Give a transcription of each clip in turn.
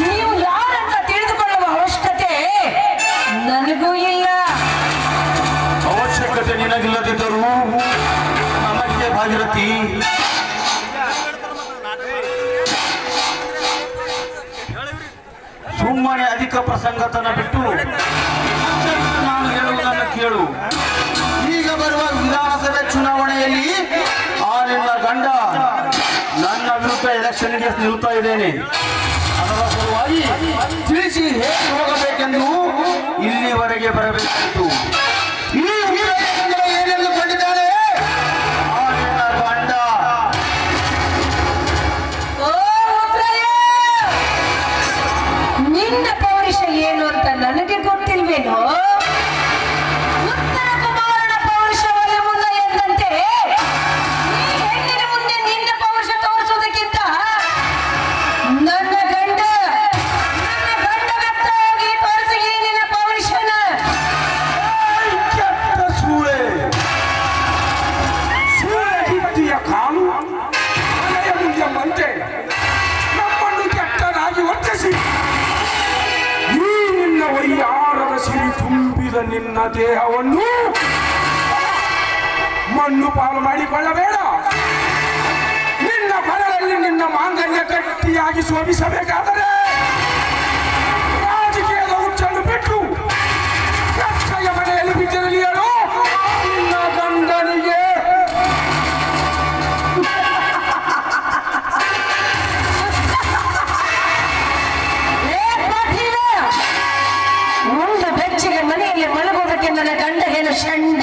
ನೀವು ಯಾರಂತ ತಿಳಿದುಕೊಳ್ಳುವ ಅವಶ್ಯಕತೆ ನನಗೂ ಇಲ್ಲ. ಅವಶ್ಯಕತೆ ನಿನಗಿಲ್ಲದಿದ್ದರೂ ನಮಗೆ ಭಾಗಿರತಿ ಸುಮ್ಮನೆ ಅಧಿಕ ಪ್ರಸಂಗತನ ಬಿಟ್ಟು ನಾನು ಹೇಳುವುದನ್ನು ಕೇಳು. ಈಗ ಬರುವ ಎಲೆಕ್ಷನ್ ಎಲೆಕ್ಷನ್ಗೆ ನಿಲ್ತಾ ಇದ್ದೇನೆ. ಅದರ ಸಲುವಾಗಿ ತಿಳಿಸಿ ಹೇಗೆ ಹೋಗಬೇಕೆಂದು ಇಲ್ಲಿವರೆಗೆ ಬರಬೇಕಿತ್ತು. ನಿನ್ನ ದೇಹವನ್ನು ಮಣ್ಣು ಪಾಲು ಮಾಡಿಕೊಳ್ಳಬೇಡ. ನಿನ್ನ ಮನದಲ್ಲಿ ನಿನ್ನ ಮಾಂಗಲ್ಯ ಗಟ್ಟಿಯಾಗಿ ಶೋಭಿಸಬೇಕಾದರೆ ನನ್ನ ಗಂಡ ಏನು ಷಂಡ.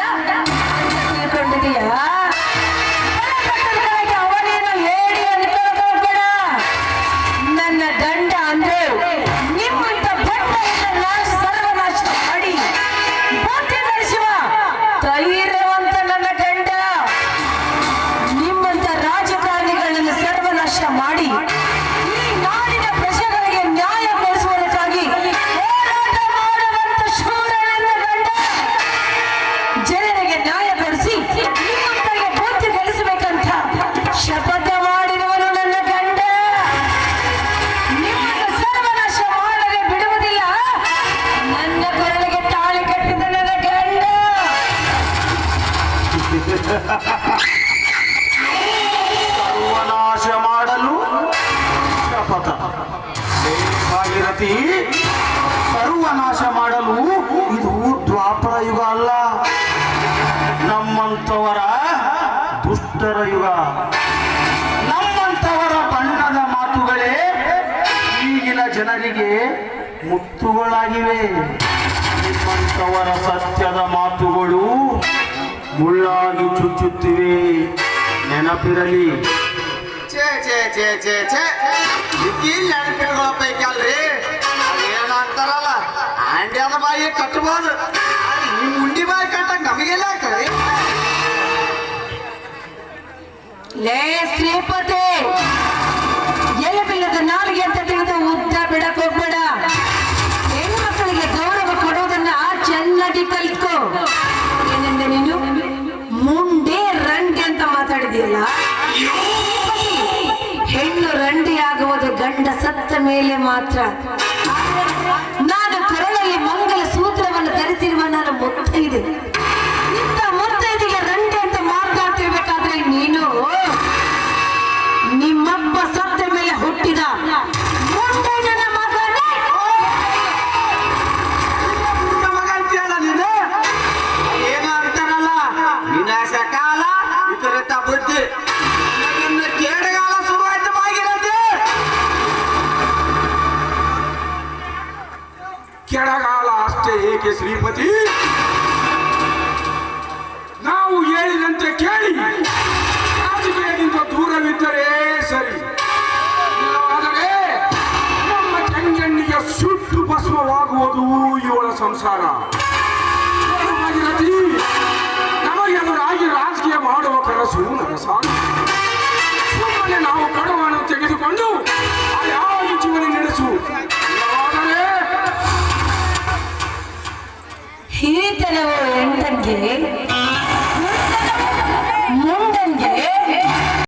ನನ್ನ ಗಂಡ ಅಂದ್ರೆ ನಿಮ್ಮಂತ ನಾಶ ಸರ್ವನಾಶ ಮಾಡಿ ಧೈರ್ಯವಂತ ಭಾಗೀರಥಿ ಸರ್ವನಾಶ ಮಾಡಲು ಇದು ದ್ವಾಪರ ಯುಗ ಅಲ್ಲ. ನಮ್ಮಂತವರ ದುಷ್ಟರ ಯುಗ. ನಮ್ಮಂತವರ ಬಣ್ಣದ ಮಾತುಗಳೇ ಈಗಿನ ಜನರಿಗೆ ಮುತ್ತುಗಳಾಗಿವೆ. ನಿಮ್ಮಂತವರ ಸತ್ಯದ ಮಾತುಗಳು ಮುಳ್ಳಾಗಿ ಚುಚ್ಚುತ್ತಿವೆ. ನೆನಪಿರಲಿ. ಛೇ ಛೇ ಛೇ ಛೇ ಛೇ. ಇಲ್ಲಿ ನೆನಪಿಗಳ ಪೈಕಿ ಅಲ್ರಿ ಅದೇನ ಅಂತಾರಲ್ಲ ಆಂಡ್ಯಾದ ಬಾಯಿ ಕಟ್ಟಬಹುದು ಈ ಉಂಡಿ ಬಾಯಿ ಕಟ್ಟ ನಮಗೆಲ್ಲ ಆಗ್ತದೆ ಲೇ ಶ್ರೀಪತಿ ಎಲೆಬಿಲ್ಲದ ನಾಲಿಗೆ ಅಂತ ತಿಳಿದು ಉದ್ದ ಬಿಡಕ್ ಹೋಗ್ಬೇಡ. ಹೆಣ್ಮಕ್ಕಳಿಗೆ ಗೌರವ ಕೊಡೋದನ್ನ ಚೆನ್ನಾಗಿ ಕಲ್ತ್ಕೋ. ಏನಂದೆ ನೀನು? ಮುಂಡೆ ರಂಡೆ ಅಂತ ಮಾತಾಡಿದೆಯಲ್ಲ ಆಗುವುದು ಗಂಡ ಸತ್ತ ಮೇಲೆ ಮಾತ್ರ ನಾನು ಕೊರಳಲ್ಲಿ ಮಂಗಲ ಸೂತ್ರವನ್ನು ಧರಿಸಿರುವ ನಾನು ಕೆಳಗಾಲ ಅಷ್ಟೇ ಏಕೆ ಶ್ರೀಪತಿ? ನಾವು ಹೇಳಿದಂತೆ ಕೇಳಿ. ರಾಜಕೀಯದಿಂದ ದೂರವಿದ್ದರೆ ಸರಿ. ಆದರೆ ನಮ್ಮ ತಂಗಣ್ಣಿಗೆ ಸುಟ್ಟು ಭಸ್ಮವಾಗುವುದು ಇವಳ ಸಂಸಾರ. છે